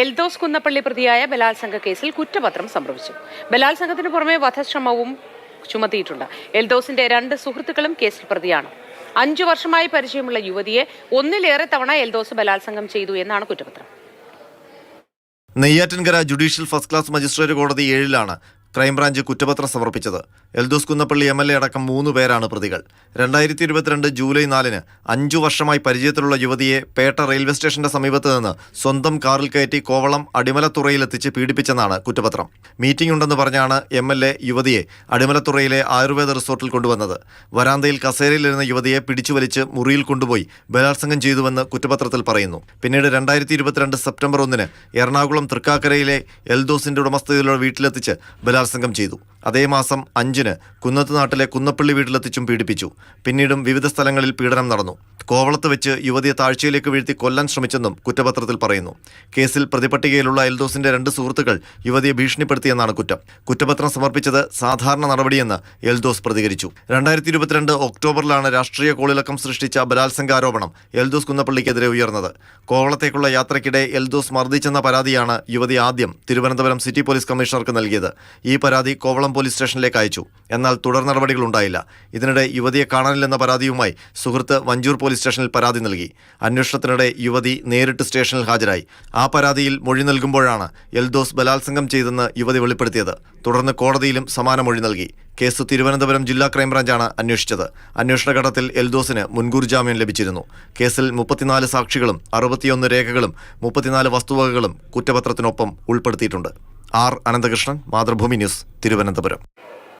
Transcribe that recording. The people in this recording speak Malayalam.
എൽദോസ് കുന്നപ്പള്ളി പ്രതിയായ ബലാത്സംഗ കേസിൽ കുറ്റപത്രം സമർപ്പിച്ചു. ബലാത്സംഗത്തിന് പുറമെ വധശ്രമവും ചുമത്തിയിട്ടുണ്ട്. എൽദോസിന്റെ രണ്ട് സുഹൃത്തുക്കളും കേസിൽ പ്രതിയാണ്. അഞ്ചു വർഷമായി പരിചയമുള്ള യുവതിയെ ഒന്നിലേറെ തവണ എൽദോസ് ബലാത്സംഗം ചെയ്തു എന്നാണ് കുറ്റപത്രം. Neyyattinkara judicial first class magistrate കോടതി ഏഴിലാണ് ക്രൈംബ്രാഞ്ച് കുറ്റപത്രം സമർപ്പിച്ചത്. Eldhose Kunnappilly M L A അടക്കം മൂന്ന് പേരാണ് പ്രതികൾ. രണ്ടായിരത്തി ഇരുപത്തിരണ്ട് ജൂലൈ നാലിന് അഞ്ചു വർഷമായി പരിചയത്തിലുള്ള യുവതിയെ പേട്ട റെയിൽവേ സ്റ്റേഷന്റെ സമീപത്ത് നിന്ന് സ്വന്തം കാറിൽ കയറ്റി കോവളം അടിമലത്തുറയിലെത്തിച്ച് പീഡിപ്പിച്ചെന്നാണ് കുറ്റപത്രം. മീറ്റിംഗ് ഉണ്ടെന്ന് പറഞ്ഞാണ് എം എൽ എ യുവതിയെ അടിമലത്തുറയിലെ ആയുർവേദ റിസോർട്ടിൽ കൊണ്ടുവന്നത്. വരാന്തയിൽ കസേരയിലിരുന്ന യുവതിയെ പിടിച്ചുവലിച്ച് മുറിയിൽ കൊണ്ടുപോയി ബലാത്സംഗം ചെയ്തുവെന്ന് കുറ്റപത്രത്തിൽ പറയുന്നു. പിന്നീട് രണ്ടായിരത്തി ഇരുപത്തിരണ്ട് സെപ്റ്റംബർ ഒന്നിന് എറണാകുളം തൃക്കാക്കരയിലെ എൽദോസിന്റെ ഉടമസ്ഥതയിലുള്ള വീട്ടിലെത്തിച്ച് ബലാത്സംഗം ചെയ്തു. അതേ മാസം അഞ്ചിന് കുന്നത്തുനാട്ടിലെ കുന്നപ്പള്ളി വീട്ടിലെത്തിച്ചും പീഡിപ്പിച്ചു. പിന്നീടും വിവിധ സ്ഥലങ്ങളിൽ പീഡനം നടന്നു. കോവളത്ത് വെച്ച് യുവതിയെ താഴ്ചയിലേക്ക് വീഴ്ത്തി കൊല്ലാൻ ശ്രമിച്ചെന്നും കുറ്റപത്രത്തിൽ പറയുന്നു. കേസിൽ പ്രതിപട്ടികയിലുള്ള എൽദോസിന്റെ രണ്ട് സുഹൃത്തുക്കൾ യുവതിയെ ഭീഷണിപ്പെടുത്തിയെന്നാണ് കുറ്റം. കുറ്റപത്രം സമർപ്പിച്ചത് സാധാരണ നടപടിയെന്ന് എൽദോസ് പ്രതികരിച്ചു. രണ്ടായിരത്തി ഇരുപത്തിരണ്ട് ഒക്ടോബറിലാണ് രാഷ്ട്രീയ കോളിളക്കം സൃഷ്ടിച്ച ബലാത്സംഗ ആരോപണം എൽദോസ് കുന്നപ്പള്ളിക്കെതിരെ ഉയർന്നത്. കോവളത്തേക്കുള്ള യാത്രയ്ക്കിടെ എൽദോസ് മർദ്ദിച്ചെന്ന പരാതിയാണ് യുവതി ആദ്യം തിരുവനന്തപുരം സിറ്റി പോലീസ് കമ്മീഷണർക്ക് നൽകിയത്. ഈ പരാതി കോവളം പോലീസ് സ്റ്റേഷനിലേക്ക് അയച്ചു. എന്നാൽ തുടർ നടപടികളുണ്ടായില്ല ഇതിനിടെ യുവതിയെ കാണാനില്ലെന്ന പരാതിയുമായി സുഹൃത്ത് വഞ്ചൂർ പോലീസ് സ്റ്റേഷനിൽ പരാതി നൽകി. അന്വേഷണത്തിനിടെ യുവതി നേരിട്ട് സ്റ്റേഷനിൽ ഹാജരായി. ആ പരാതിയിൽ മൊഴി നൽകുമ്പോഴാണ് എൽദോസ് ബലാത്സംഗം ചെയ്തെന്ന് യുവതി വെളിപ്പെടുത്തിയത്. തുടർന്ന് കോടതിയിലും സമാന മൊഴി നൽകി. കേസ് തിരുവനന്തപുരം ജില്ലാ ക്രൈംബ്രാഞ്ചാണ് അന്വേഷിച്ചത്. അന്വേഷണ ഘട്ടത്തിൽ എൽദോസിന് മുൻകൂർ ജാമ്യം ലഭിച്ചിരുന്നു. കേസിൽ മുപ്പത്തിനാല് സാക്ഷികളും അറുപത്തിയൊന്ന് രേഖകളും മുപ്പത്തിനാല് വസ്തുവകകളും കുറ്റപത്രത്തിനൊപ്പം ഉൾപ്പെടുത്തിയിട്ടുണ്ട്. R Ananthakrishnan Mathrubhumi news Thiruvananthapuram.